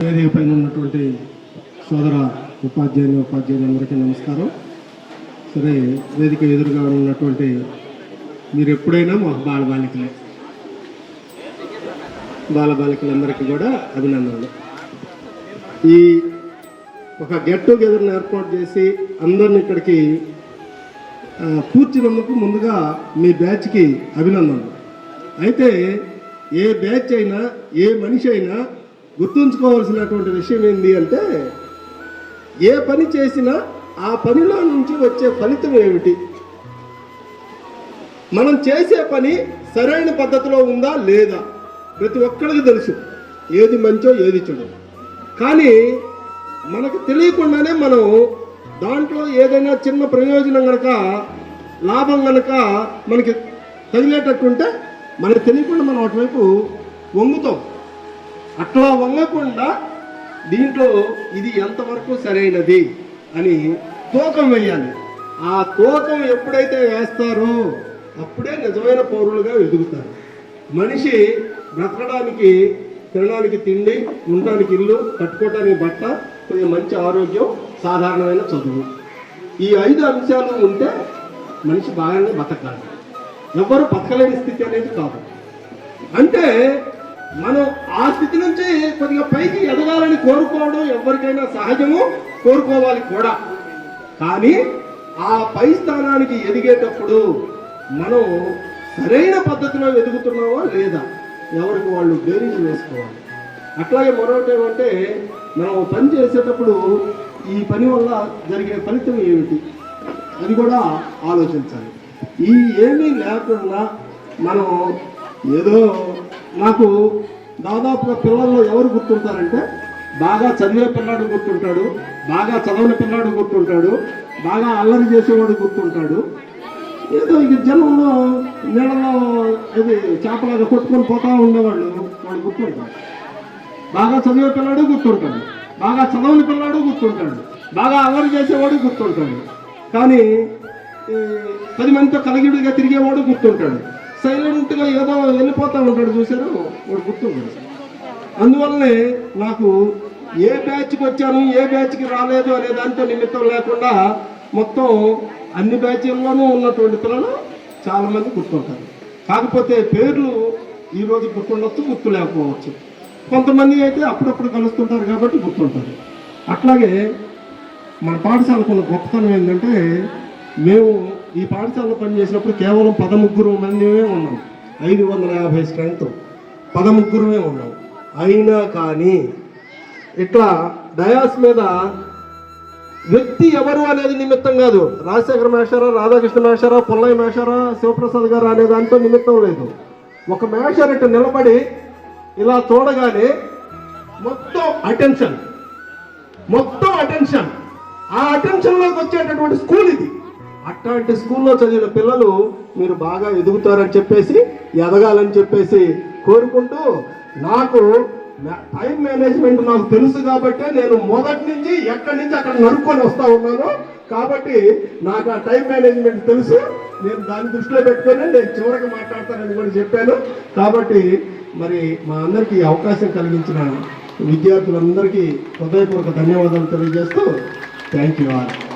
వేదిక పైన ఉన్నటువంటి సోదర ఉపాధ్యాయులు ఉపాధ్యాయులు అందరికీ నమస్కారం. సరే వేదిక ఎదురుగా ఉన్నటువంటి మీరు ఎప్పుడైనా మా బాలబాలికలే బాలబాలికలందరికీ కూడా అభినందనలు. ఈ ఒక గెట్ టుగెదర్ని ఏర్పాటు చేసి అందరిని ఇక్కడికి ఆ, కూర్చున్నందుకు ముందుగా మీ బ్యాచ్కి అభినందనలు. అయితే ఏ బ్యాచ్ అయినా ఏ మనిషి అయినా గుర్తుంచుకోవాల్సినటువంటి విషయం ఏంటి అంటే ఏ పని చేసినా ఆ పనిలో నుంచి వచ్చే ఫలితం ఏమిటి? మనం చేసే పని సరైన పద్ధతిలో ఉందా లేదా? ప్రతి ఒక్కరికి తెలుసు. ఏది మంచో ఏది చెడు. కానీ మనకు తెలియకుండానే మనం దాంట్లో ఏదైనా చిన్న ప్రయోజనం కనుక లాభం కనుక మనకి తగిలేటట్టుంటే మనకు తెలియకుండా మనం అటువైపు వంగుతాం. అట్లా వంగకుండా దీంట్లో ఇది ఎంతవరకు సరైనది అని తూకం వేయాలి. ఆ తూకం ఎప్పుడైతే వేస్తారో అప్పుడే నిజమైన పౌరులుగా ఎదుగుతారు. మనిషి బ్రతకడానికి తినడానికి తిండి ఉండడానికి ఇల్లు కట్టుకోవటానికి బట్ట కొంచెం మంచి ఆరోగ్యం సాధారణమైన చదువు. ఈ ఐదు అంశాలు ఉంటే మనిషి బాగానే బతకాలి. ఎవరు బతకలేని స్థితి అనేది కాదు. అంటే మనం ఆ స్థితి నుంచి కొద్దిగా పైకి ఎదగాలని కోరుకోవడం ఎవరికైనా సహజము కోరుకోవాలి కూడా. కానీ ఆ పై స్థానానికి ఎదిగేటప్పుడు మనం సరైన పద్ధతిలో ఎదుగుతున్నావా లేదా? ఎవరికి వాళ్ళు బేరీజు వేసుకోవాలి. అట్లాగే మరొకటి ఏమంటే మనం పని చేసేటప్పుడు ఈ పని వల్ల జరిగే ఫలితం ఏమిటి? అది కూడా ఆలోచించాలి. ఈ ఏమీ లేకుండా మనం ఏదో నాకు దాదాపుగా పిల్లల్లో ఎవరు గుర్తుంటారంటే బాగా చదివే పిల్లాడు గుర్తుంటాడు బాగా చదవని పిల్లాడు గుర్తుంటాడు బాగా అల్లరి చేసేవాడు గుర్తుంటాడు. ఏదో ఇక జనంలో నీళ్ళలో ఇది చేపలాగా కొట్టుకొని పోతా ఉండేవాళ్ళు వాడు గుర్తుంటాడు బాగా చదివే పిల్లాడు గుర్తుంటాడు. బాగా చదవని పిల్లాడు గుర్తుంటాడు. బాగా అల్లరి చేసేవాడు గుర్తుంటాడు. కానీ పది మందితో కలగిడిగా తిరిగేవాడు గుర్తుంటాడు. సైలెంట్గా ఏదో వెళ్ళిపోతా ఉంటాడు చూశారు? వాడు గుర్తుంటాడు అందువల్లనే నాకు ఏ బ్యాచ్కి వచ్చాను ఏ బ్యాచ్కి రాలేదు అనే దాంతో నిమిత్తం లేకుండా మొత్తం అన్ని బ్యాచ్ల్లోనూ ఉన్నటువంటి పిల్లలు చాలామంది గుర్తుంటారు. కాకపోతే పేర్లు ఈరోజు గుర్తుండొచ్చు గుర్తు లేకపోవచ్చు. కొంతమంది అయితే అప్పుడప్పుడు కలుస్తుంటారు కాబట్టి గుర్తుంటారు. అట్లాగే మన పాఠశాలకు ఉన్న గొప్పతనం ఏంటంటే మేము ఈ పాఠశాలలో పనిచేసినప్పుడు కేవలం పదముగ్గురు మందిమే ఉన్నాం. ఐదు వందల యాభై స్ట్రెంగ్త్ పదముగ్గురమే ఉన్నాం. అయినా కానీ ఇట్లా డయాస్ మీద వ్యక్తి ఎవరు అనేది నిమిత్తం కాదు. రాజశేఖర మేషారా రాధాకృష్ణ మేషారా పుల్లయ్య మేషారా శివప్రసాద్ గారు అనే దాంతో నిమిత్తం లేదు. ఒక మేషర్ ఇటు నిలబడి ఇలా చూడగానే మొత్తం అటెన్షన్ మొత్తం అటెన్షన్ ఆ అటెన్షన్లోకి వచ్చేటటువంటి స్కూల్ ఇది. అట్లాంటి స్కూల్లో చదివిన పిల్లలు మీరు బాగా ఎదుగుతారని చెప్పేసి ఎదగాలని చెప్పేసి కోరుకుంటూ నాకు టైం మేనేజ్మెంట్ నాకు తెలుసు కాబట్టి నేను మొదటి నుంచి ఎక్కడి నుంచి అక్కడ నరుక్కొని వస్తూ ఉన్నాను. కాబట్టి నాకు ఆ టైం మేనేజ్మెంట్ తెలుసు. నేను దాన్ని దృష్టిలో పెట్టుకొని నేను చివరికి మాట్లాడతానని కూడా చెప్పాను. కాబట్టి మరి మా అందరికీ అవకాశం కలిగించిన విద్యార్థులందరికీ హృదయపూర్వక ధన్యవాదాలు తెలియజేస్తూ థ్యాంక్ యూ ఆల్